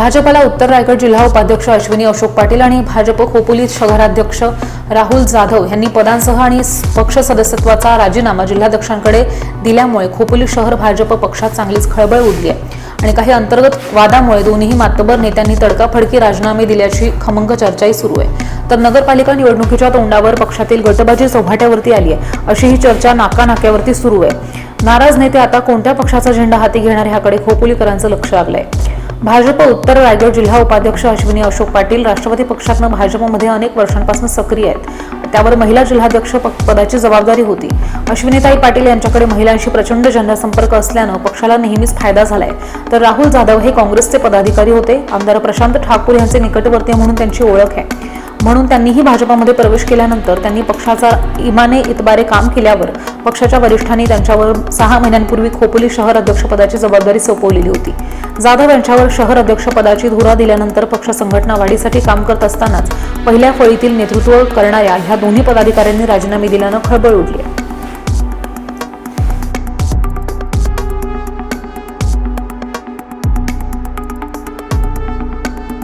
भाजपला उत्तर रायगड जिल्हा उपाध्यक्ष अश्विनी अशोक पाटील आणि भाजप खोपोली शहराध्यक्ष राहुल जाधव यांनी पदांसह आणि पक्ष सदस्यत्वाचा राजीनामा जिल्हाध्यक्षांकडे दिल्यामुळे खोपोली शहर भाजप पक्षात चांगलीच खळबळ उडली आहे. आणि काही अंतर्गत वादामुळे दोन्ही मातबर नेत्यांनी तडकाफडकी राजीनामे दिल्याची खमंग चर्चाही सुरू आहे. तर नगरपालिका निवडणुकीच्या तोंडावर पक्षातील गटबाजी चौभाट्यावरती आली आहे अशी ही चर्चा नाकानाक्यावरती सुरू आहे. नाराज नेते आता कोणत्या पक्षाचा झेंडा हाती घेणार ह्याकडे खोपोलीकरांचं लक्ष लागलंय. भाजप उत्तर रायगड जिल्हा उपाध्यक्ष अश्विनी अशोक पाटील राष्ट्रवादी पक्षातनं भाजपमध्ये अनेक वर्षांपासून सक्रिय आहेत. त्यावर महिला जिल्हाध्यक्ष प- पदाची जबाबदारी होती. अश्विनीताई पाटील यांच्याकडे महिलांशी प्रचंड जनसंपर्क असल्यानं पक्षाला नेहमीच फायदा झालाय. तर राहुल जाधव हे काँग्रेसचे पदाधिकारी होते. आमदार प्रशांत ठाकूर यांचे निकटवर्ती म्हणून त्यांची ओळख आहे. म्हणून त्यांनीही भाजपामध्ये प्रवेश केल्यानंतर त्यांनी पक्षाचा इमाने इतबारे काम केल्यावर पक्षाच्या वरिष्ठांनी त्यांच्यावर सहा महिन्यांपूर्वी खोपोली शहर अध्यक्षपदाची जबाबदारी सोपवलेली होती. जाधव यांच्यावर शहर अध्यक्षपदाची धुरा दिल्यानंतर पक्ष संघटना वाढीसाठी काम करत असतानाच पहिल्या फळीतील नेतृत्व करणाऱ्या ह्या दोन्ही पदाधिकाऱ्यांनी राजीनामे दिल्यानं खळबळ उडली